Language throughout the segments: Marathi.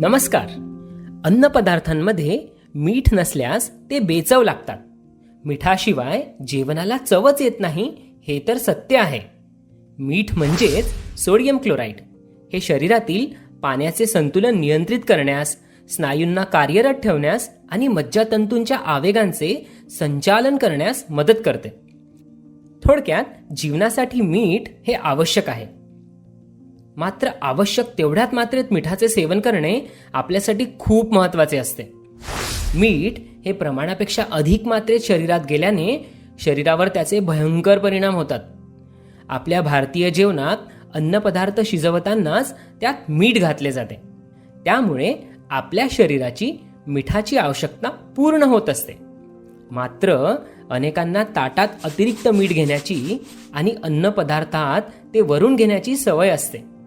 नमस्कार. अन्नपदार्थांमध्ये मीठ नसल्यास ते बेचव लागतात. मिठाशिवाय जेवणाला चवच येत नाही हे तर सत्य आहे. मीठ म्हणजेच सोडियम क्लोराईड. हे शरीरातील पाण्याचे संतुलन नियंत्रित करण्यास स्नायूंना कार्यरत ठेवण्यास आणि मज्जातंतूंच्या आवेगांचे संचालन करण्यास मदत करते. थोडक्यात जीवनासाठी मीठ हे आवश्यक आहे. मात्र आवश्यक तेवढ्यात मात्रेत मिठाचे सेवन करणे आपल्यासाठी खूप महत्त्वाचे असते. मीठ हे प्रमाणापेक्षा अधिक मात्रेत शरीरात गेल्याने शरीरावर त्याचे भयंकर परिणाम होतात. आपल्या भारतीय जेवणात अन्नपदार्थ शिजवतानाच त्यात मीठ घातले जाते. त्यामुळे आपल्या शरीराची मिठाची आवश्यकता पूर्ण होत असते. मात्र अनेकांना ताटात अतिरिक्त मीठ घेण्याची आणि अन्नपदार्थात ते वरून घेण्याची सवय असते.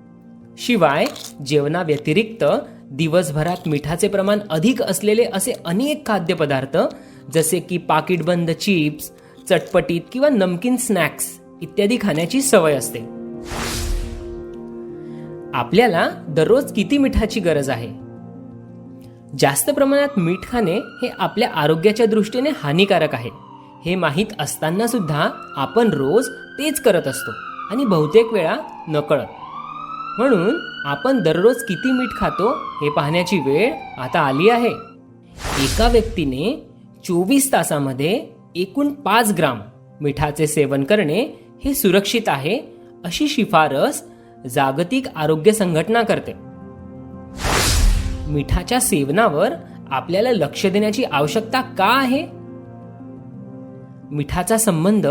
शिवाय जेवणाव्यतिरिक्त दिवसभरात मिठाचे प्रमाण अधिक असलेले असे अनेक खाद्यपदार्थ जसे की पाकिटबंद चिप्स चटपटीत किंवा नमकीन स्नॅक्स इत्यादी खाण्याची सवय असते. आपल्याला दररोज किती मिठाची गरज आहे? जास्त प्रमाणात मीठ खाणे हे आपल्या आरोग्याच्या दृष्टीने हानिकारक आहे. हे माहीत असताना सुद्धा आपण रोज तेच करत असतो आणि बहुतेक वेळा नकळत. म्हणून आपण दररोज किती मीठ खातो हे पाहण्याची वेळ आता आली आहे. एका व्यक्तीने चोवीस तासामध्ये एकूण पाच ग्राम मिठाचे सेवन करणे हे सुरक्षित आहे अशी शिफारस जागतिक आरोग्य संघटना करते. मिठाच्या सेवनावर आपल्याला लक्ष देण्याची आवश्यकता का आहे? मिठाचा संबंध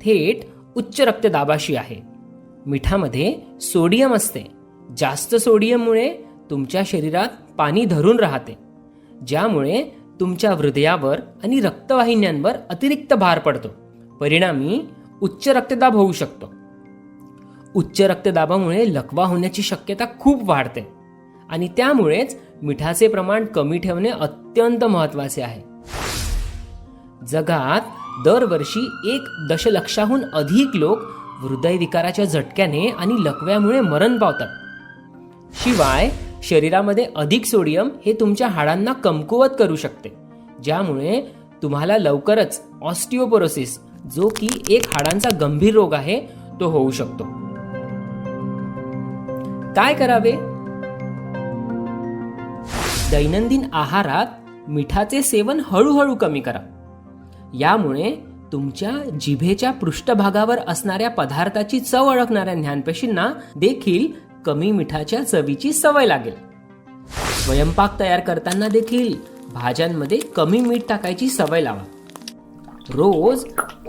थेट उच्च रक्तदाबाशी आहे. मिठामध्ये सोडियम असते. जास्त सोडियममुळे तुमच्या शरीरात पाणी धरून राहते. ज्यामुळे तुमच्या हृदयावर आणि रक्तवाहिन्यांवर अतिरिक्त भार पडतो. परिणामी उच्च रक्तदाब होऊ शकतो. उच्च रक्तदाबामुळे लकवा होण्याची शक्यता खूप वाढते. आणि त्यामुळेच मिठाचे प्रमाण कमी ठेवणे अत्यंत महत्त्वाचे आहे. जगात दरवर्षी एक दशलक्षाहून अधिक लोक हृदयविकाराच्या झटक्याने आणि लकव्यामुळे मरण पावतात. शिवाय शरीरामध्ये अधिक सोडियम हे तुमच्या हाडांना कमकुवत करू शकते ज्यामुळे तुम्हाला लवकरच ऑस्टिओपोरोसिस जो की एक हाडांचा गंभीर रोग आहे तो होऊ शकतो. काय करावे? दैनंदिन आहारात मिठाचे सेवन हळूहळू कमी करा. यामुळे तुमच्या जिभेच्या पृष्ठभागावर असणाऱ्या पदार्थाची चव ओळखणाऱ्या ज्ञानपेशींना देखील कमी मिठाच्या चवीची सवय लागेल. स्वयंपाक तयार करताना देखील भाज्यांमध्ये कमी मीठ टाकायची सवय लावा. रोज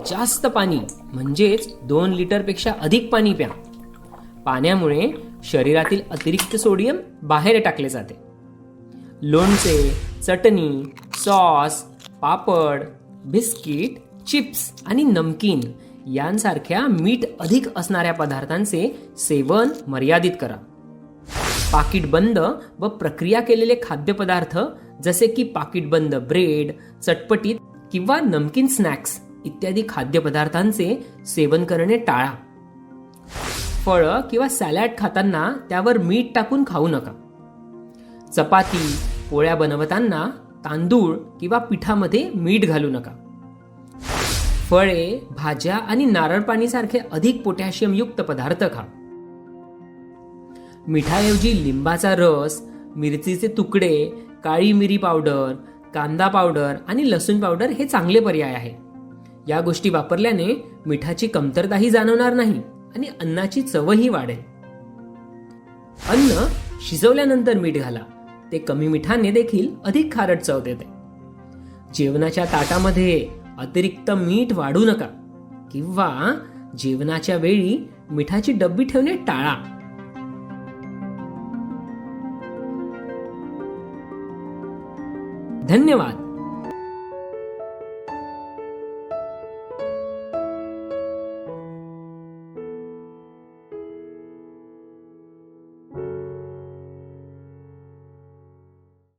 जास्त पाणी म्हणजेच दोन लिटरपेक्षा अधिक पाणी प्या. पाण्यामुळे शरीरातील अतिरिक्त सोडियम बाहेर टाकले जाते. लोणचे चटणी सॉस पापड बिस्किट चिप्स आणि नमकीन यांसारख्या मीठ अधिक असणाऱ्या पदार्थांचे सेवन मर्यादित करा. पाकिट बंद व प्रक्रिया केलेले खाद्यपदार्थ जसे की पाकिट बंद ब्रेड चटपटीत किंवा नमकीन स्नॅक्स इत्यादी खाद्यपदार्थांचे सेवन करणे टाळा. फळं किंवा सॅलॅड खाताना त्यावर मीठ टाकून खाऊ नका. चपाती पोळ्या बनवताना तांदूळ किंवा पिठामध्ये मीठ घालू नका. फळे भाज्या आणि नारळ पाणीसारखे अधिक पोटॅशियमयुक्त पदार्थ खा. मिठाऐवजी लिंबाचा रस मिरचीचे तुकडे काळी मिरी पावडर कांदा पावडर आणि लसूण पावडर हे चांगले पर्याय आहे. या गोष्टी वापरल्याने मिठाची कमतरताही जाणवणार नाही आणि अन्नाची चवही वाढेल. अन्न शिजवल्यानंतर मीठ घाला. ते कमी मिठाने देखील अधिक खारट चव देते. जेवणाच्या ताटामध्ये अतिरिक्त मीठ वाढू नका. किंवा जेवणाच्या वेळी मिठाची डब्बी ठेवणे टाळा. धन्यवाद.